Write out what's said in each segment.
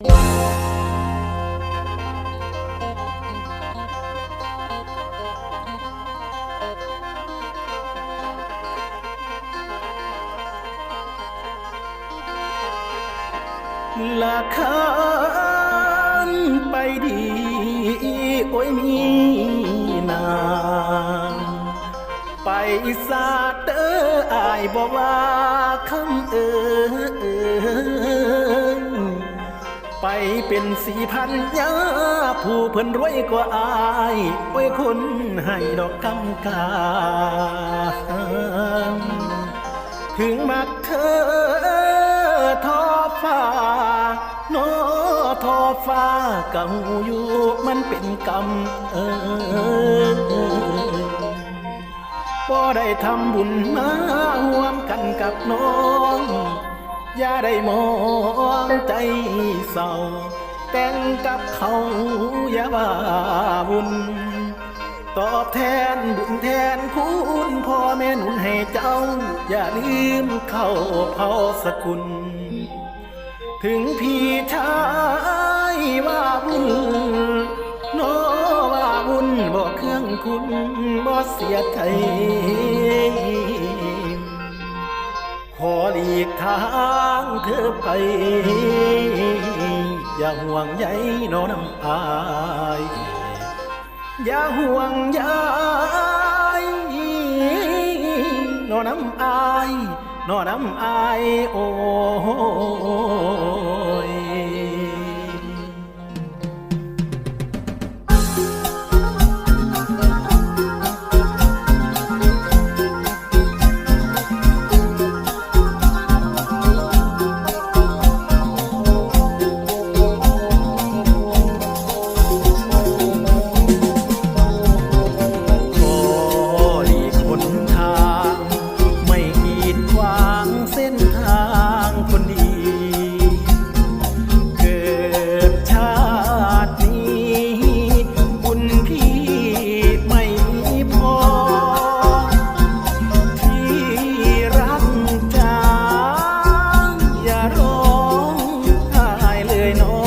ละคันไปดี โอ้ยมีนางไปสาเด้ออายบอกว่าคำเอ่ย ไปเป็นสี่พันยาผู้เพิ่นรวยกว่าอายโอ้ยคนให้ดอกกำกา ถึงมักเธอทอฟ้าโนทอฟ้าเก่าอยู่มันเป็นกรรมเออบ่ได้ทำบุญมาร่วมกันกับน้อง อย่าได้มองใจเศร้า แต่งกับเขาอย่าบ้าบุญ ตอบแทนบุญแทนคุณพ่อแม่หนุนให้เจ้า อย่าลืมเข้าเผาสกุล ถึงพี่ชายว่าบุญโนว่าบุญบ่เครื่องคุณบ่เสียใจ ขอหลีกทางเธอไป อย่าห่วงใยน้อน้ำอาย อย่าห่วงใยนอน้ำอายน้อน้ำอายโอ้ย เ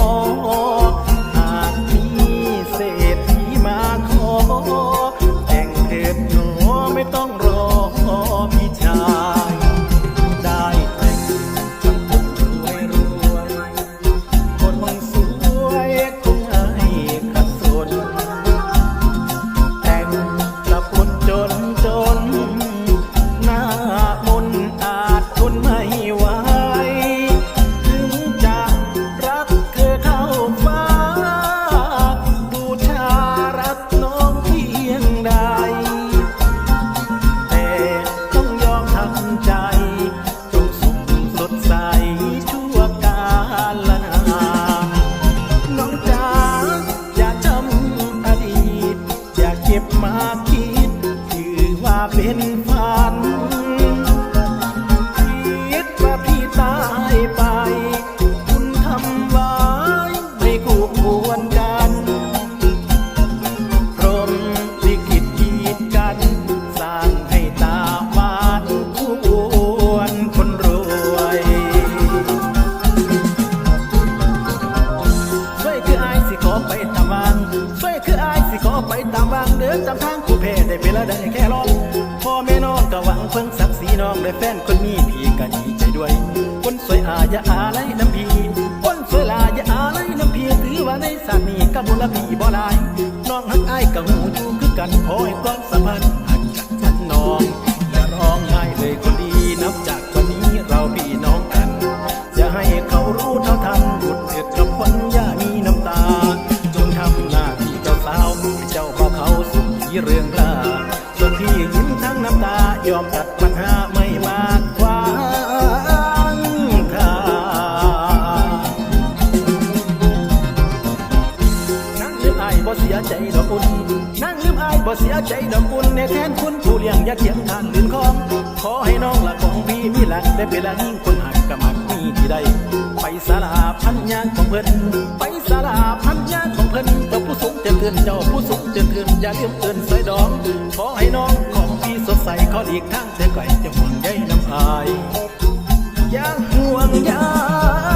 เก็บมาคิด ถือว่าเป็น ตามวางเดินจำทางผู้เพได้เวลาได้แค่รองพ่อแม่น้องก็หวังเพิ่งศักดิ์ศรีน้องได้แฟนคนมีพี่ก็ดีใจด้วย คนสวยอาอย่าอาไรน้ำพี่คนสวยลาอย่าอาไรน้ำพี่ถือว่าในสามีกับบุรพีบ่ลายน้องหักอายกับหูอยู่คือกันขอให้ความสัมพันธ์หักกันฉันน้องอย่าร้องไห้เลยคนดีนับจ เรื่องราวส่วนพี่ยิ้มทั้งน้ำตายอมตัดปัญหาไม่มากกว่างทางนั่งลืมอายบ่เสียใจดอกอุ่นนั่งลืมอายบ่เสียใจดอกอุ่นในแทนคุณผู้เลี้ยงอย่าเทียงทานลืมของ ขอให้น้องละของพี่มีหลักได้เป็นละยิ่งคนหักกะมักมีที่ใดไปสาลาพันยางของเพิ่นไปสาลาพันยางของเพิ่นเจ้าผู้สูงเจริญเจ้าผู้สูง อย่าลืมเตือนสายดอง ขอให้น้องของพี่สดใสขออีกทางเธอไก่จะห่วงใยน้ำอายอย่าห่วงยา